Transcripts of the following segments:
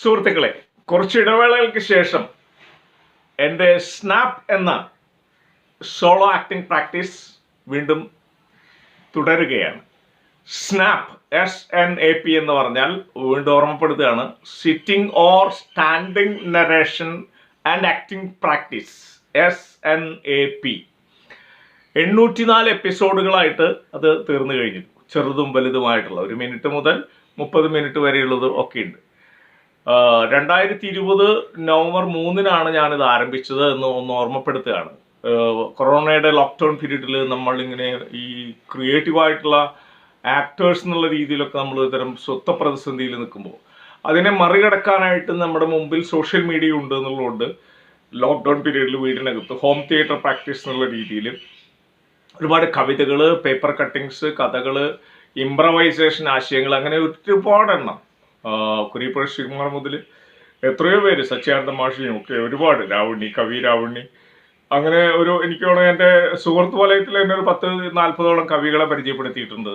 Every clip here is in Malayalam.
സുഹൃത്തുക്കളെ കുറച്ച് ഇടവേളകൾക്ക് ശേഷം എന്റെ സ്നാപ്പ് എന്ന സോളോ ആക്ടിംഗ് പ്രാക്ടീസ് വീണ്ടും തുടരുകയാണ്. Snap S N A P എന്ന് പറഞ്ഞാൽ വീണ്ടും ഓർമ്മപ്പെടുത്തുകയാണ് sitting or standing narration and acting practice S N A P എണ്ണൂറ്റിനാല് എപ്പിസോഡുകളായിട്ട് അത് തീർന്നു കഴിഞ്ഞു ചെറുതും വലുതുമായിട്ടുള്ള. ഒരു മിനിറ്റ് മുതൽ മുപ്പത് മിനിറ്റ് വരെയുള്ളത് ഒക്കെ ഉണ്ട് രണ്ടായിരത്തി ഇരുപത് നവംബർ മൂന്നിനാണ് ഞാനിത് ആരംഭിച്ചത് എന്ന് ഒന്ന് ഓർമ്മപ്പെടുത്തുകയാണ്. കൊറോണയുടെ ലോക്ക്ഡൗൺ പീരീഡിൽ നമ്മളിങ്ങനെ ഈ ക്രിയേറ്റീവായിട്ടുള്ള ആക്ടേഴ്സ് എന്നുള്ള രീതിയിലൊക്കെ നമ്മൾ ഇത്തരം സ്വത്ത പ്രതിസന്ധിയിൽ നിൽക്കുമ്പോൾ അതിനെ മറികടക്കാനായിട്ട് നമ്മുടെ മുമ്പിൽ സോഷ്യൽ മീഡിയ ഉണ്ട് എന്നുള്ളതുകൊണ്ട് ലോക്ക്ഡൗൺ പീരീഡിൽ വീടിനകത്ത് ഹോം തിയേറ്റർ പ്രാക്ടീസ് എന്നുള്ള രീതിയിൽ ഒരുപാട് കവിതകൾ പേപ്പർ കട്ടിങ്സ് കഥകൾ ഇംപ്രവൈസേഷൻ ആശയങ്ങൾ അങ്ങനെ ഒരുപാട് എണ്ണം കുരിപ്പുഴ ശ്രീകുമാർ മുതൽ എത്രയോ പേര് സച്ചിദാനന്ദ മാഷിയും ഒക്കെ ഒരുപാട്. രാവണി കവി രാവണി അങ്ങനെ ഒരു എനിക്ക് തോന്നുന്നു എന്റെ സുഹൃത്ത് വലയത്തിൽ തന്നെ ഒരു പത്ത് നാൽപ്പതോളം കവികളെ പരിചയപ്പെടുത്തിയിട്ടുണ്ട്.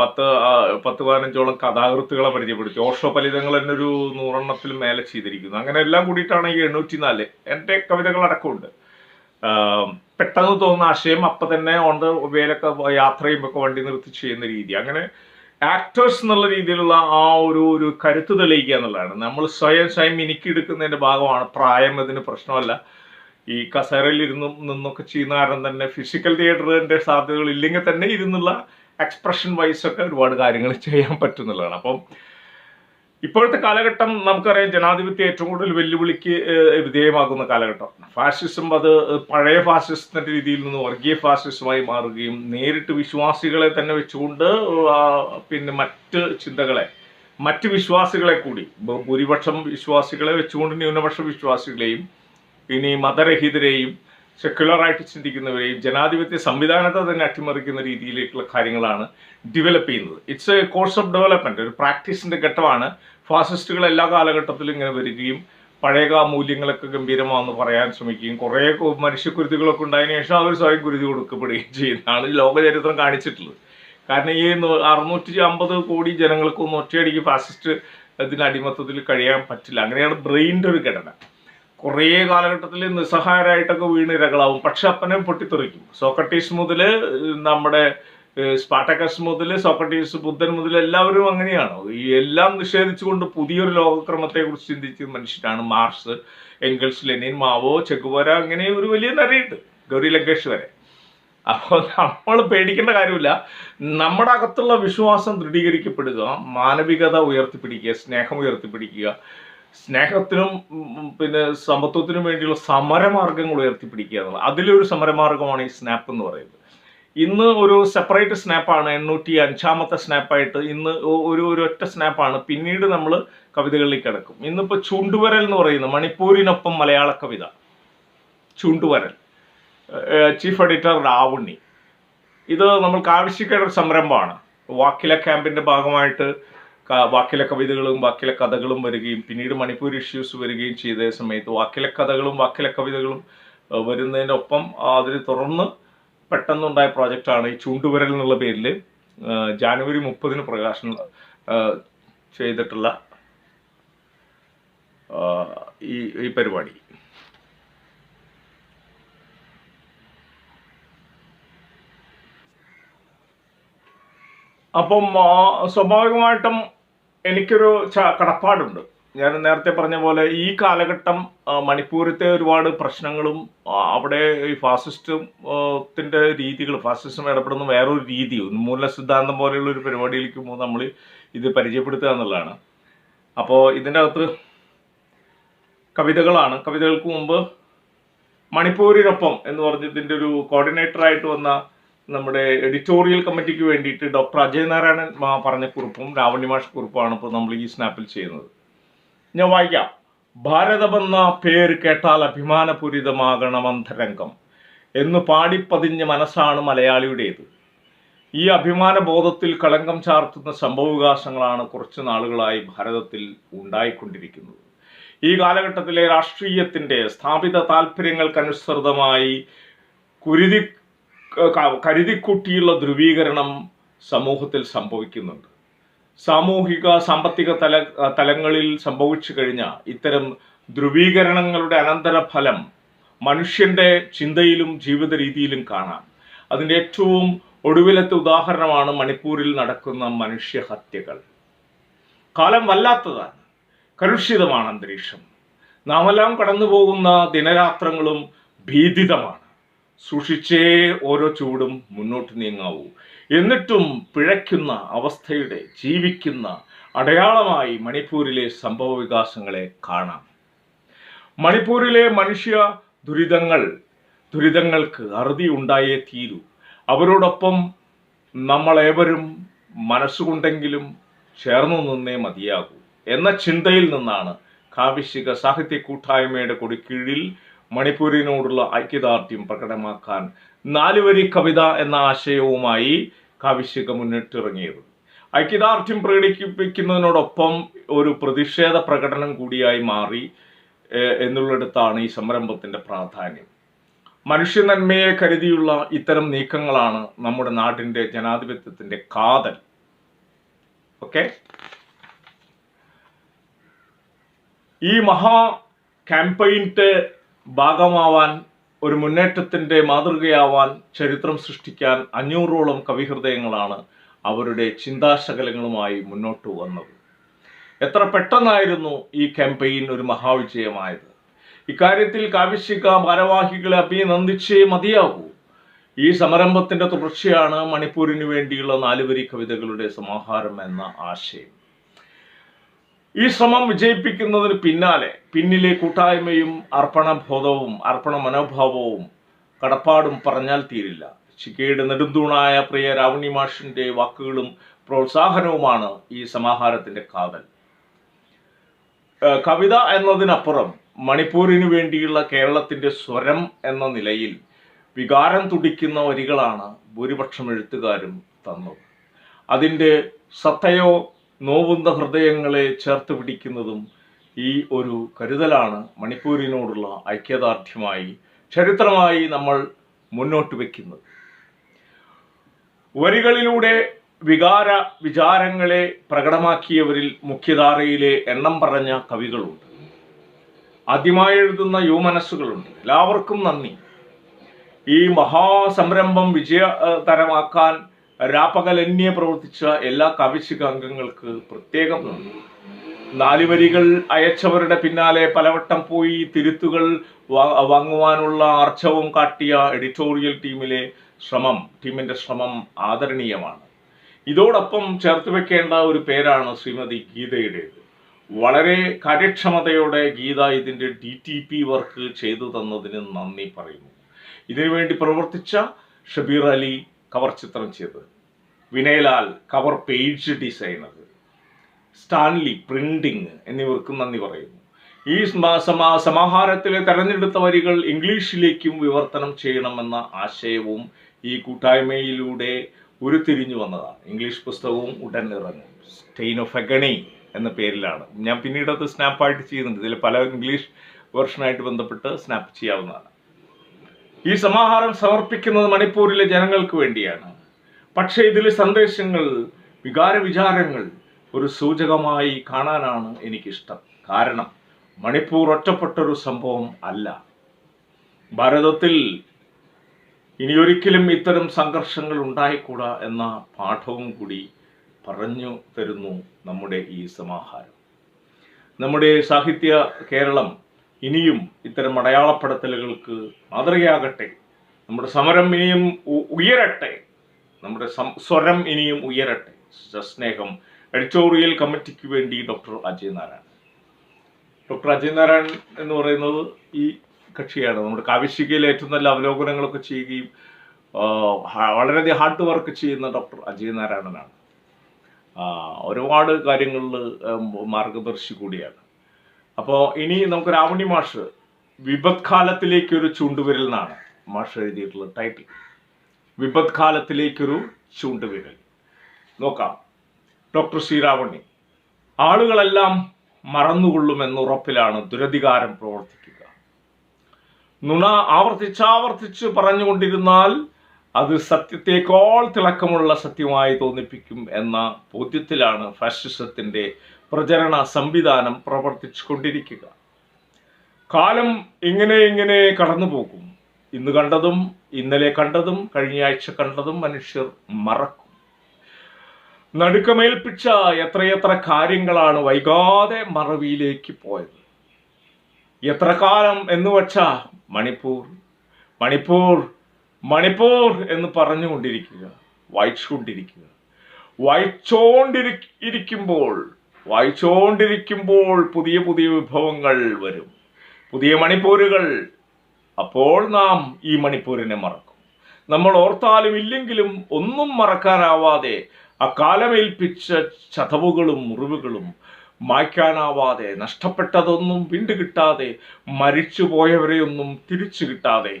പത്ത് പത്ത് പതിനഞ്ചോളം കഥാകൃത്തുകളെ പരിചയപ്പെടുത്തി. ഓഷോ ഫലിതങ്ങൾ എന്നൊരു നൂറെണ്ണത്തിൽ മേലെ ചെയ്തിരിക്കുന്നു. അങ്ങനെ എല്ലാം കൂടിയിട്ടാണ് ഈ എണ്ണൂറ്റി നാല് എന്റെ കവിതകൾ അടക്കമുണ്ട്. പെട്ടെന്ന് തോന്നുന്ന ആശയം അപ്പം തന്നെ ദ വേലൊക്കെ യാത്ര ചെയ്യുമ്പോൾ വണ്ടി നിർത്തി ചെയ്യുന്ന രീതി. അങ്ങനെ ആക്ടേഴ്സ് എന്നുള്ള രീതിയിലുള്ള ആ ഒരു ഒരു കരുത്ത് തെളിയിക്കുക എന്നുള്ളതാണ്. നമ്മൾ സ്വയം സ്വയം മിനുക്കിയെടുക്കുന്നതിന്റെ ഭാഗമാണ്. പ്രായം അതിന് പ്രശ്നമല്ല. ഈ കസേരയിൽ ഇരുന്നും നിന്നൊക്കെ ചെയ്യുന്ന കാരണം തന്നെ ഫിസിക്കൽ തിയേറ്ററിന്റെ സാധ്യതകൾ ഇല്ലെങ്കിൽ തന്നെ ഇരുന്നുള്ള എക്സ്പ്രഷൻ വൈസ് ഒക്കെ ഒരുപാട് കാര്യങ്ങൾ ചെയ്യാൻ പറ്റുന്നുള്ളതാണ് അപ്പം ഇപ്പോഴത്തെ കാലഘട്ടം നമുക്കറിയാം ജനാധിപത്യം ഏറ്റവും കൂടുതൽ വെല്ലുവിളിക്ക് വിധേയമാകുന്ന കാലഘട്ടം. ഫാഷിസം അത് പഴയ ഫാസിസത്തിന്റെ രീതിയിൽ നിന്ന് വർഗീയ ഫാസിസമായി മാറുകയും നേരിട്ട് വിശ്വാസികളെ തന്നെ വെച്ചുകൊണ്ട് പിന്നെ മറ്റ് ചിന്തകളെ മറ്റ് വിശ്വാസികളെ കൂടി ഭൂരിപക്ഷം വിശ്വാസികളെ വെച്ചുകൊണ്ട് ന്യൂനപക്ഷ വിശ്വാസികളെയും ഇനി മതരഹിതരെയും സെക്യുലറായിട്ട് ചിന്തിക്കുന്നവരെയും ജനാധിപത്യ സംവിധാനത്തെ തന്നെ അട്ടിമറിക്കുന്ന രീതിയിലേക്കുള്ള കാര്യങ്ങളാണ് ഡെവലപ്പ് ചെയ്യുന്നത്. It's a course of development ഒരു പ്രാക്ടീസിന്റെ ഘട്ടമാണ്. ഫാസിസ്റ്റുകൾ എല്ലാ കാലഘട്ടത്തിലും ഇങ്ങനെ വരികയും പഴയ മൂല്യങ്ങളൊക്കെ ഗംഭീരമാണെന്ന് പറയാൻ ശ്രമിക്കുകയും കുറേ മനുഷ്യക്കുരുതികളൊക്കെ ഉണ്ടായതിനു ശേഷം അവർ സ്വയം കുരുതി കൊടുക്കപ്പെടുകയും ചെയ്യുന്നതാണ് ലോകചരിത്രം കാണിച്ചിട്ടുള്ളത്. കാരണം ഈ അറുന്നൂറ്റി അമ്പത് കോടി ജനങ്ങൾക്കൊന്നും ഒറ്റയടിക്ക് ഫാസിസ്റ്റ് ഇതിന് അടിമത്തത്തിൽ കഴിയാൻ പറ്റില്ല. അങ്ങനെയാണ് ബ്രെയിന്റെ ഒരു ഘടന. കുറേ കാലഘട്ടത്തിൽ നിസ്സഹായരായിട്ടൊക്കെ വീണ് ഇരകളാവും. പക്ഷെ അപ്പനെ പൊട്ടിത്തെറിക്കും. സോക്രട്ടീസ് മുതൽ നമ്മുടെ സ്പാട്ടക്കസ് മുതൽ സോക്രട്ടീസ് ബുദ്ധൻ മുതൽ എല്ലാവരും അങ്ങനെയാണ്. ഈ എല്ലാം നിഷേധിച്ചുകൊണ്ട് പുതിയൊരു ലോകക്രമത്തെക്കുറിച്ച് ചിന്തിച്ച മനുഷ്യരാണ്. Marx Engels Lenin Mao Che Guevara അങ്ങനെ ഒരു വലിയ നിരയുണ്ട്. ഗൗരി ലങ്കേഷ് വരെ. അപ്പോൾ നമ്മൾ പേടിക്കേണ്ട കാര്യമില്ല. നമ്മുടെ അകത്തുള്ള വിശ്വാസം ദൃഢീകരിക്കപ്പെടുക മാനവികത ഉയർത്തിപ്പിടിക്കുക സ്നേഹം ഉയർത്തിപ്പിടിക്കുക സ്നേഹത്തിനും പിന്നെ സമത്വത്തിനും വേണ്ടിയുള്ള സമരമാർഗങ്ങൾ ഉയർത്തിപ്പിടിക്കുക എന്നുള്ളത്. അതിലൊരു സമരമാർഗമാണ് ഈ സ്നാപ്പ് എന്ന് പറയുന്നത്. ഇന്ന് ഒരു സെപ്പറേറ്റ് സ്നാപ്പാണ് എണ്ണൂറ്റി അഞ്ചാമത്തെ സ്നാപ്പായിട്ട് ഇന്ന് ഒരു ഒരു ഒറ്റ സ്നാപ്പാണ് പിന്നീട് നമ്മൾ കവിതകളിൽ കിടക്കും. ഇന്നിപ്പോൾ ചൂണ്ടുവരൽ എന്ന് പറയുന്നത് മണിപ്പൂരിനൊപ്പം മലയാള കവിത. ചൂണ്ടുവരൽ. ചീഫ് എഡിറ്റർ രാവുണ്ണി ഇത് നമ്മൾക്ക് ആവശ്യക്കേണ്ട ഒരു സംരംഭമാണ്. വാക്കില ക്യാമ്പിന്റെ ഭാഗമായിട്ട് വാക്കില കവിതകളും വാക്കിലെ കഥകളും വരികയും പിന്നീട് മണിപ്പൂർ ഇഷ്യൂസ് വരികയും ചെയ്ത സമയത്ത് വാക്കിലെ കഥകളും വാക്കിലെ കവിതകളും വരുന്നതിനൊപ്പം അതിന് തുടർന്ന് പെട്ടെന്നുണ്ടായ പ്രോജക്റ്റാണ് ഈ ചൂണ്ടുവരൽ എന്നുള്ള പേരിൽ ജാനുവരി മുപ്പതിന് പ്രകാശനം ചെയ്തിട്ടുള്ള ഈ ഈ പരിപാടി. അപ്പം സ്വാഭാവികമായിട്ടും എനിക്കൊരു കടപ്പാടുണ്ട്. ഞാൻ നേരത്തെ പറഞ്ഞ പോലെ ഈ കാലഘട്ടം മണിപ്പൂരത്തെ ഒരുപാട് പ്രശ്നങ്ങളും അവിടെ ഈ ഫാസിസ്റ്റും രീതികൾ ഫാസിസം ഇടപെടുന്ന വേറൊരു രീതി ഉന്മൂലന സിദ്ധാന്തം പോലെയുള്ള ഒരു പരിപാടിയിലേക്ക് പോകുമ്പോൾ നമ്മൾ ഇത് പരിചയപ്പെടുത്തുക എന്നുള്ളതാണ്. അപ്പോൾ ഇതിന്റെ അകത്ത് കവിതകളാണ്. കവിതകൾക്ക് മുമ്പ് മണിപ്പൂരിനൊപ്പം എന്ന് പറഞ്ഞ് ഇതിന്റെ ഒരു കോർഡിനേറ്റർ ആയിട്ട് വന്ന നമ്മുടെ എഡിറ്റോറിയൽ കമ്മിറ്റിക്ക് വേണ്ടിയിട്ട് ഡോക്ടർ അജയ് നാരായണൻ പറഞ്ഞ കുറിപ്പും രാവണിമാഷ് കുറിപ്പുമാണ് ഇപ്പോൾ നമ്മൾ ഈ സ്നാപ്പിൽ ചെയ്യുന്നത്. ഞാൻ വായിക്കാം. ഭാരതമെന്ന പേര് കേട്ടാൽ അഭിമാനപൂരിതമാകണം അന്തരംഗം എന്ന് പാടിപ്പതിഞ്ഞ മനസ്സാണ് മലയാളിയുടേത്. ഈ അഭിമാന ബോധത്തിൽ കളങ്കം ചാർത്തുന്ന സംഭവവികാസങ്ങളാണ് കുറച്ച് നാളുകളായി ഭാരതത്തിൽ ഉണ്ടായിക്കൊണ്ടിരിക്കുന്നത്. ഈ കാലഘട്ടത്തിലെ രാഷ്ട്രീയത്തിന്റെ സ്ഥാപിത താല്പര്യങ്ങൾക്കനുസൃതമായി കുരുതി കരുതിക്കൂട്ടിയുള്ള ധ്രുവീകരണം സമൂഹത്തിൽ സംഭവിക്കുന്നുണ്ട്. സാമൂഹിക സാമ്പത്തിക തല തലങ്ങളിൽ സംഭവിച്ചു കഴിഞ്ഞ ഇത്തരം ധ്രുവീകരണങ്ങളുടെ അനന്തരഫലം മനുഷ്യന്റെ ചിന്തയിലും ജീവിത രീതിയിലും കാണാം. അതിന്റെ ഏറ്റവും ഒടുവിലത്തെ ഉദാഹരണമാണ് മണിപ്പൂരിൽ നടക്കുന്ന മനുഷ്യഹത്യകൾ. കാലം വല്ലാത്തതാണ്. കലുഷിതമാണ് അന്തരീക്ഷം. നാമെല്ലാം കടന്നു പോകുന്ന ദിനരാത്രങ്ങളും ഭീതിതമാണ്. സൂക്ഷിച്ചേ ഓരോ ചൂടും മുന്നോട്ട് നീങ്ങാവൂ. എന്നിട്ടും പിഴയ്ക്കുന്ന അവസ്ഥയുടെ ജീവിക്കുന്ന അടയാളമായി മണിപ്പൂരിലെ സംഭവ വികാസങ്ങളെ കാണാം. മണിപ്പൂരിലെ മനുഷ്യ ദുരിതങ്ങൾ ദുരിതങ്ങൾക്ക് അറുതി ഉണ്ടായേ തീരൂ. അവരോടൊപ്പം നമ്മളേവരും മനസ്സുകൊണ്ടെങ്കിലും ചേർന്നു നിന്നേ മതിയാകൂ. എന്ന ചിന്തയിൽ നിന്നാണ് കാവിശിക സാഹിത്യ കൂട്ടായ്മയുടെ കൊടിക്കീഴിൽ മണിപ്പൂരിനോടുള്ള ഐക്യദാർഢ്യം പ്രകടമാക്കാൻ നാലുവരി കവിത എന്ന ആശയവുമായി കാവിശിക മുന്നിട്ടിറങ്ങിയത്. ഐക്യദാർഢ്യം പ്രകടിപ്പിക്കുന്നതിനോടൊപ്പം ഒരു പ്രതിഷേധ പ്രകടനം കൂടിയായി മാറി എന്നുള്ളിടത്താണ് ഈ സംരംഭത്തിന്റെ പ്രാധാന്യം. മനുഷ്യ നന്മയെ കരുതിയുള്ള ഇത്തരം നീക്കങ്ങളാണ് നമ്മുടെ നാടിന്റെ ജനാധിപത്യത്തിന്റെ കാതൽ. ഓക്കെ? ഈ മഹാ ക്യാമ്പയിന്റെ ഭാഗമാവാൻ ഒരു മുന്നേറ്റത്തിന്റെ മാതൃകയാവാൻ ചരിത്രം സൃഷ്ടിക്കാൻ അഞ്ഞൂറോളം കവിഹൃദയങ്ങളാണ് അവരുടെ ചിന്താശകലങ്ങളുമായി മുന്നോട്ട് വന്നത്. എത്ര പെട്ടെന്നായിരുന്നു ഈ ക്യാമ്പയിൻ ഒരു മഹാവിജയമായത്? ഇക്കാര്യത്തിൽ കാവ്യശിക ഭാരവാഹികളെ അഭിനന്ദിച്ചേ മതിയാകൂ. ഈ സംരംഭത്തിന്റെ തുടർച്ചയാണ് മണിപ്പൂരിന് വേണ്ടിയുള്ള നാലുവരി കവിതകളുടെ സമാഹാരം എന്ന ആശയം. ഈ ശ്രമം വിജയിപ്പിക്കുന്നതിന് പിന്നാലെ പിന്നിലെ കൂട്ടായ്മയും അർപ്പണബോധവും അർപ്പണ മനോഭാവവും കടപ്പാടും പറഞ്ഞാൽ തീരില്ല. ചിക്കയുടെ നെടുന്തൂണായ പ്രിയ രാവണി മാഷിന്റെ വാക്കുകളും പ്രോത്സാഹനവുമാണ് ഈ സമാഹാരത്തിന്റെ കാതൽ. കവിത എന്നതിനപ്പുറം മണിപ്പൂരിനു വേണ്ടിയുള്ള കേരളത്തിന്റെ സ്വരം എന്ന നിലയിൽ വികാരം തുടിക്കുന്ന വരികളാണ് ഭൂരിപക്ഷം എഴുത്തുകാരും തന്നത്. അതിന്റെ സത്തയോ നോവുന്ന ഹൃദയങ്ങളെ ചേർത്ത് പിടിക്കുന്നതും ഈ ഒരു കരുതലാണ് മണിപ്പൂരിനോടുള്ള ഐക്യദാർഢ്യമായി ചരിത്രമായി നമ്മൾ മുന്നോട്ട് വയ്ക്കുന്നത് വരികളിലൂടെ വികാര വിചാരങ്ങളെ പ്രകടമാക്കിയവരിൽ മുഖ്യധാരയിലെ എണ്ണം പറഞ്ഞ കവികളുണ്ട്. ആദ്യമായി എഴുതുന്ന യുവമനസ്സുകളുണ്ട്. എല്ലാവർക്കും നന്ദി. ഈ മഹാസംരംഭം വിജയതരമാക്കാൻ രാപ്പകലന്യെ പ്രവർത്തിച്ച എല്ലാ കവിശിക അംഗങ്ങൾക്ക് പ്രത്യേകം നന്ദി. നാല് വരികൾ അയച്ചവരുടെ പിന്നാലെ പലവട്ടം പോയി തിരുത്തുകൾ വാങ്ങുവാനുള്ള ആർച്ചവും കാട്ടിയ എഡിറ്റോറിയൽ ടീമിലെ ശ്രമം ടീമിന്റെ ശ്രമം ആദരണീയമാണ്. ഇതോടൊപ്പം ചേർത്ത് വെക്കേണ്ട ഒരു പേരാണ് ശ്രീമതി ഗീതയുടേത്. വളരെ കാര്യക്ഷമതയോടെ ഗീത ഇതിന്റെ ഡി ടി പി വർക്ക് ചെയ്തു തന്നതിന് നന്ദി പറയുന്നു. ഇതിനുവേണ്ടി പ്രവർത്തിച്ച ഷബീർ അലി കവർ ചിത്രം ചെയ്തത്. Vinayalal cover page designer Stanley printing എന്നിവർക്കും നന്ദി പറയുന്നു. ഈ സ്മ- സമാഹാരത്തിലെ തെരഞ്ഞെടുത്ത വരികൾ ഇംഗ്ലീഷിലേക്കും വിവർത്തനം ചെയ്യണമെന്ന ആശയവും ഈ കൂട്ടായ്മയിലൂടെ ഉരുത്തിരിഞ്ഞു വന്നതാണ്. ഇംഗ്ലീഷ് പുസ്തകവും ഉടൻ ഇറങ്ങും സ്റ്റെയിൻ ഓഫ് എഗണി എന്ന പേരിലാണ്. ഞാൻ പിന്നീട് അത് സ്നാപ്പായിട്ട് ചെയ്യുന്നുണ്ട്. ഇതിൽ പല ഇംഗ്ലീഷ് വെർഷനായിട്ട് ബന്ധപ്പെട്ട് സ്നാപ്പ് ചെയ്യാവുന്നതാണ്. ഈ സമാഹാരം സമർപ്പിക്കുന്നത് മണിപ്പൂരിലെ ജനങ്ങൾക്ക് വേണ്ടിയാണ്. പക്ഷേ ഇതിലെ സന്ദേശങ്ങൾ വികാര വിചാരങ്ങൾ ഒരു സൂചകമായി കാണാനാണ് എനിക്കിഷ്ടം. കാരണം മണിപ്പൂർ ഒറ്റപ്പെട്ടൊരു സംഭവം അല്ല. ഭാരതത്തിൽ ഇനിയൊരിക്കലും ഇത്തരം സംഘർഷങ്ങൾ ഉണ്ടായിക്കൂടാ എന്ന പാഠവും കൂടി പറഞ്ഞു തരുന്നു നമ്മുടെ ഈ സമാഹാരം. നമ്മുടെ സാഹിത്യ കേരളം ഇനിയും ഇത്തരം അടയാളപ്പെടുത്തലുകൾക്ക് മാതൃകയാകട്ടെ. നമ്മുടെ സമരം ഇനിയും ഉയരട്ടെ. നമ്മുടെ സ്വരം ഇനിയും ഉയരട്ടെ. സ്നേഹം എഡിറ്റോറിയൽ കമ്മിറ്റിക്ക് വേണ്ടി ഡോക്ടർ അജയ് നാരായണൻ. ഡോക്ടർ അജയ് നാരായണൻ എന്ന് പറയുന്നത് ഈ കക്ഷിയാണ്. നമ്മുടെ കാവ്യശികയിൽ ഏറ്റവും നല്ല അവലോകനങ്ങളൊക്കെ ചെയ്യുകയും വളരെയധികം ഹാർഡ് വർക്ക് ചെയ്യുന്ന ഡോക്ടർ അജയ് നാരായണനാണ്. ഒരുപാട് കാര്യങ്ങളിൽ മാർഗദർശി കൂടിയാണ്. അപ്പോൾ ഇനി നമുക്ക് രാവണി മാഷ് വിപത്കാലത്തിലേക്കൊരു ചൂണ്ടുവിരൽ എന്നാണ് മാഷ് എഴുതിയിട്ടുള്ള ടൈറ്റിൽ വിപത്കാലത്തിലേക്കൊരു ചൂണ്ടുവിരൽ. നോക്കാം. ഡോക്ടർ ശ്രീരാവണി ആളുകളെല്ലാം മറന്നുകൊള്ളുമെന്ന ഉറപ്പിലാണ് ദുരധികാരം പ്രവർത്തിക്കുക. നുണ ആവർത്തിച്ചാവർത്തിച്ച് പറഞ്ഞുകൊണ്ടിരുന്നാൽ അത് സത്യത്തേക്കാൾ തിളക്കമുള്ള സത്യമായി തോന്നിപ്പിക്കും എന്ന ബോധ്യത്തിലാണ് ഫാഷിസത്തിന്റെ പ്രചരണ സംവിധാനം പ്രവർത്തിച്ചു കൊണ്ടിരിക്കുക കാലം ഇങ്ങനെ ഇങ്ങനെ കടന്നു പോകും. ഇന്ന് കണ്ടതും ഇന്നലെ കണ്ടതും കഴിഞ്ഞ ആഴ്ച കണ്ടതും മനുഷ്യർ മറക്കും. നടുക്കമേൽപ്പിച്ച എത്രയെത്ര കാര്യങ്ങളാണ് വൈകാതെ മറവിയിലേക്ക് പോയത്. എത്ര കാലം എന്ന് വച്ചാ മണിപ്പൂർ മണിപ്പൂർ മണിപ്പൂർ എന്ന് പറഞ്ഞുകൊണ്ടിരിക്കുക വായിച്ചുകൊണ്ടിരിക്കുക. വായിച്ചോണ്ടിരി ഇരിക്കുമ്പോൾ വായിച്ചോണ്ടിരിക്കുമ്പോൾ പുതിയ പുതിയ വിഭവങ്ങൾ വരും. പുതിയ മണിപ്പൂരുകൾ. അപ്പോൾ നാം ഈ മണിപ്പൂരിനെ മറക്കും. നമ്മൾ ഓർത്താലും ഇല്ലെങ്കിലും ഒന്നും മറക്കാനാവാതെ അക്കാലമേൽപ്പിച്ച ചതവുകളും മുറിവുകളും മായ്ക്കാനാവാതെ നഷ്ടപ്പെട്ടതൊന്നും വീണ്ടു കിട്ടാതെ മരിച്ചുപോയവരെയൊന്നും തിരിച്ചു കിട്ടാതെ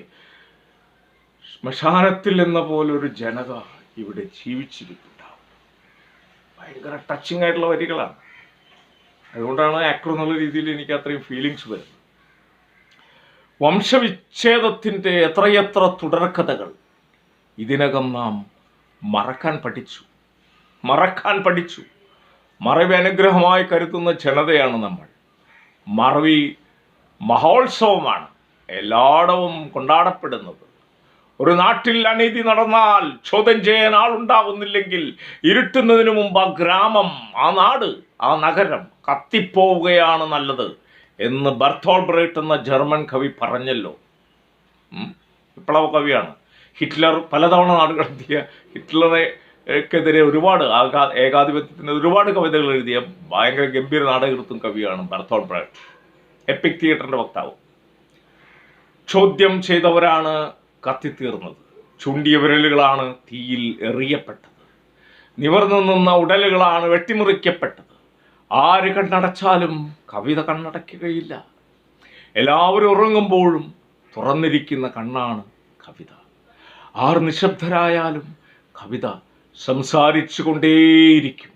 ശ്മശാനത്തിൽ എന്ന പോലൊരു ജനത ഇവിടെ ജീവിച്ചിരിക്കുന്നുണ്ടാവും ഭയങ്കര ടച്ചിങ് ആയിട്ടുള്ള വരികളാണ്. അതുകൊണ്ടാണ് ആക്ടർ എന്നുള്ള രീതിയിൽ എനിക്ക് അത്രയും ഫീലിങ്സ് വരുന്നത്. വംശവിച്ഛേദത്തിന്റെ എത്രയെത്ര തുടർക്കഥകൾ ഇതിനകം നാം മറക്കാൻ പഠിച്ചു. മറക്കാൻ പഠിച്ചു. മറവി അനുഗ്രഹമായി കരുതുന്ന ജനതയാണ് നമ്മൾ. മറവി മഹോത്സവമാണ് എല്ലായിടവും കൊണ്ടാടപ്പെടുന്നത്. ഒരു നാട്ടിൽ അനീതി നടന്നാൽ ചോദ്യം ചെയ്യാൻ ആളുണ്ടാകുന്നില്ലെങ്കിൽ ഇരുട്ടുന്നതിന് മുമ്പ് ആ ഗ്രാമം ആ നാട് ആ നഗരം കത്തിപ്പോവുകയാണ് നല്ലത് എന്ന് ബർത്തോൾ ബ്രൈറ്റ് എന്ന ജർമ്മൻ കവി പറഞ്ഞല്ലോ. വിപ്ലവ കവിയാണ്. ഹിറ്റ്ലർ പലതവണ നാട് കടത്തിയ ഹിറ്റ്ലറെ ക്കെതിരെ ഒരുപാട് ഏകാധിപത്യത്തിന് ഒരുപാട് കവിതകൾ എഴുതിയ ഭയങ്കര ഗംഭീര നാടകൃത്തും കവിയാണ് ബർത്തോൾ ബ്രൈറ്റ് എപ്പിക് തിയേറ്ററിന്റെ വക്താവ്. ചോദ്യം ചെയ്തവരാണ് കത്തിത്തീർന്നത്. ചുണ്ടിയ വിരലുകളാണ് തീയിൽ എറിയപ്പെട്ടത്. നിവർന്നു നിന്ന ഉടലുകളാണ് വെട്ടിമുറിക്കപ്പെട്ടത്. ആര് കണ്ണടച്ചാലും കവിത കണ്ണടയ്ക്കുകയില്ല. എല്ലാവരും ഉറങ്ങുമ്പോഴും തുറന്നിരിക്കുന്ന കണ്ണാണ് കവിത. ആർ നിശബ്ദരായാലും കവിത സംസാരിച്ചു കൊണ്ടേയിരിക്കും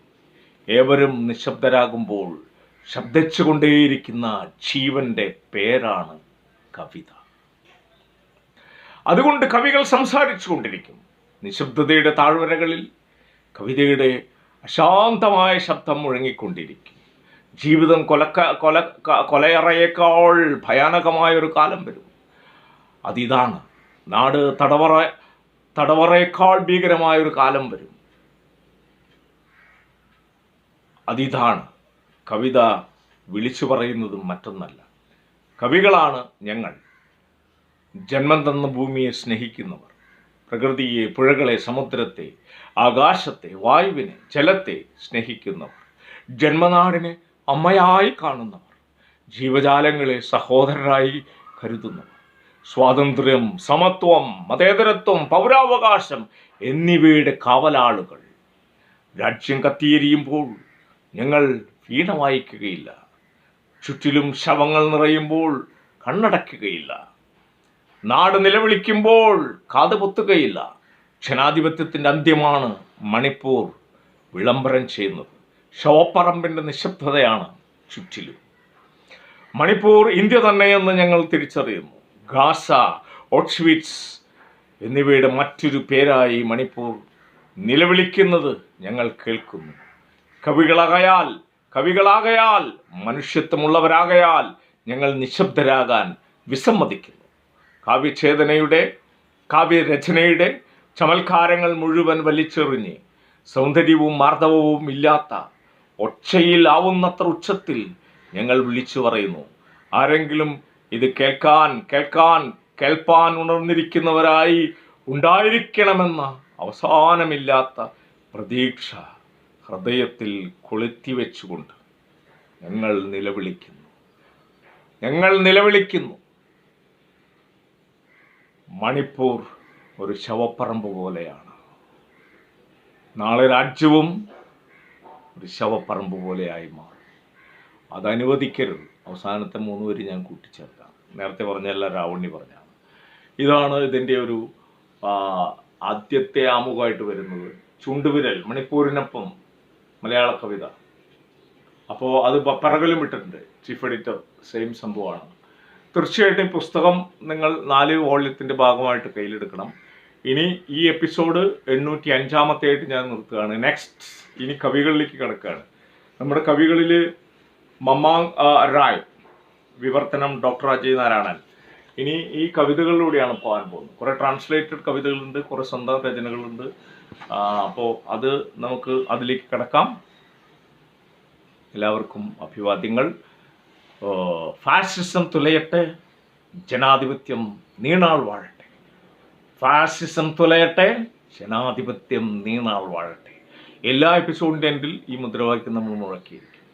ഏവരും നിശബ്ദരാകുമ്പോൾ ശബ്ദിച്ചു കൊണ്ടേയിരിക്കുന്ന ജീവന്റെ പേരാണ് കവിത. അതുകൊണ്ട് കവികൾ സംസാരിച്ചു കൊണ്ടിരിക്കും നിശബ്ദതയുടെ താഴ്വരകളിൽ കവിതയുടെ അശാന്തമായ ശബ്ദം മുഴങ്ങിക്കൊണ്ടിരിക്കും. ജീവിതം കൊലക്ക കൊല കൊലയറയേക്കാൾ ഭയാനകമായ ഒരു കാലം വരും. അതിതാണ് നാട് തടവറ തടവറയേക്കാൾ ഭീകരമായ ഒരു കാലം വരും. അതിതാണ് കവിത വിളിച്ചു പറയുന്നതും മറ്റൊന്നല്ല. കവികളാണ് ഞങ്ങൾ. ജന്മം തന്ന ഭൂമിയെ സ്നേഹിക്കുന്നവർ. പ്രകൃതിയെ പുഴകളെ സമുദ്രത്തെ ആകാശത്തെ വായുവിനെ ജലത്തെ സ്നേഹിക്കുന്നവർ ജന്മനാടിനെ അമ്മയായി കാണുന്നവർ ജീവജാലങ്ങളെ സഹോദരരായി കരുതുന്നവർ സ്വാതന്ത്ര്യം സമത്വം മതേതരത്വം പൗരാവകാശം എന്നിവയുടെ കാവലാളുകൾ. രാജ്യം കത്തിയെരിയുമ്പോൾ ഞങ്ങൾ വീണ വായിക്കുകയില്ല. ചുറ്റിലും ശവങ്ങൾ നിറയുമ്പോൾ കണ്ണടയ്ക്കുകയില്ല. നാട് നിലവിളിക്കുമ്പോൾ കാത് പൊത്തുകയില്ല. ക്ഷണാധിപത്യത്തിന്റെ അന്ത്യമാണ് മണിപ്പൂർ വിളംബരം ചെയ്യുന്നത്. ശവപ്പറമ്പിന്റെ നിശബ്ദതയാണ് ചുറ്റിലും. മണിപ്പൂർ ഇന്ത്യ തന്നെയെന്ന് ഞങ്ങൾ തിരിച്ചറിയുന്നു. ഗാസ ഓട്സ്വിറ്റ്സ് എന്നിവയുടെ മറ്റൊരു പേരായി മണിപ്പൂർ നിലവിളിക്കുന്നത് ഞങ്ങൾ കേൾക്കുന്നു. കവികളാകയാൽ കവികളാകയാൽ മനുഷ്യത്വമുള്ളവരാകയാൽ ഞങ്ങൾ നിശബ്ദരാകാൻ വിസമ്മതിക്കുന്നു. കാവ്യഛേദനയുടെ കാവ്യരചനയുടെ ചമൽക്കാരങ്ങൾ മുഴുവൻ വലിച്ചെറിഞ്ഞ് സൗന്ദര്യവും മാർദ്ദവവും ഇല്ലാത്ത ഒച്ചയിൽ ആവുന്നത്ര ഉച്ചത്തിൽ ഞങ്ങൾ വിളിച്ചു പറയുന്നു. ആരെങ്കിലും ഇത് കേൾക്കാൻ കേൾക്കാൻ കേൾപ്പാൻ ഉണർന്നിരിക്കുന്നവരായി ഉണ്ടായിരിക്കണമെന്ന അവസാനമില്ലാത്ത പ്രതീക്ഷ ഹൃദയത്തിൽ കൊളുത്തി വെച്ചുകൊണ്ട് ഞങ്ങൾ നിലവിളിക്കുന്നു. ഞങ്ങൾ നിലവിളിക്കുന്നു. മണിപ്പൂർ ഒരു ശവപ്പറമ്പ് പോലെയാണ്. നാളെ രാജ്യവും ഒരു ശവപ്പറമ്പ് പോലെയായി മാറും. അതനുവദിക്കരുത്. അവസാനത്തെ മൂന്ന് വരി ഞാൻ കൂട്ടിച്ചേർക്കാം. നേരത്തെ പറഞ്ഞല്ല രാവണി പറഞ്ഞാണ് ഇതാണ് ഇതിന്റെ ഒരു ആദ്യത്തെ ആമുഖമായിട്ട് വരുന്നത്. ചുണ്ടുവിരൽ മണിപ്പൂരിനൊപ്പം മലയാള കവിത. അപ്പോൾ അത് പറകലും വിട്ടിട്ടുണ്ട് ചീഫ് എഡിറ്റർ സെയിം സംഭവമാണ്. തീർച്ചയായിട്ടും ഈ പുസ്തകം നിങ്ങൾ നാല് വോള്യത്തിന്റെ ഭാഗമായിട്ട് കയ്യിലെടുക്കണം. ഇനി ഈ എപ്പിസോഡ് എണ്ണൂറ്റി അഞ്ചാമത്തെ ആയിട്ട് ഞാൻ നിർത്തുകയാണ്. നെക്സ്റ്റ് ഇനി കവികളിലേക്ക് കിടക്കുകയാണ്. നമ്മുടെ കവികളിൽ മമ്മാങ് റായ് വിവർത്തനം ഡോക്ടർ അജയ് നാരായണൻ. ഇനി ഈ കവിതകളിലൂടെയാണ് പോകാൻ പോകുന്നത്. കുറേ ട്രാൻസ്ലേറ്റഡ് കവിതകളുണ്ട് കുറേ സ്വന്തം രചനകളുണ്ട്. അപ്പോൾ അത് നമുക്ക് അതിലേക്ക് കിടക്കാം. എല്ലാവർക്കും അഭിവാദ്യങ്ങൾ. ഫാഷിസം തുലയട്ടെ ജനാധിപത്യം നീണാൾ വാഴട്ടെ. ഫാഷിസം തുലയട്ടെ ജനാധിപത്യം നീണാൾ വാഴട്ടെ. എല്ലാ എപ്പിസോഡിന്റെ എൻഡിൽ ഈ മുദ്രാവാക്യം നമ്മൾ മുഴക്കിയിരിക്കും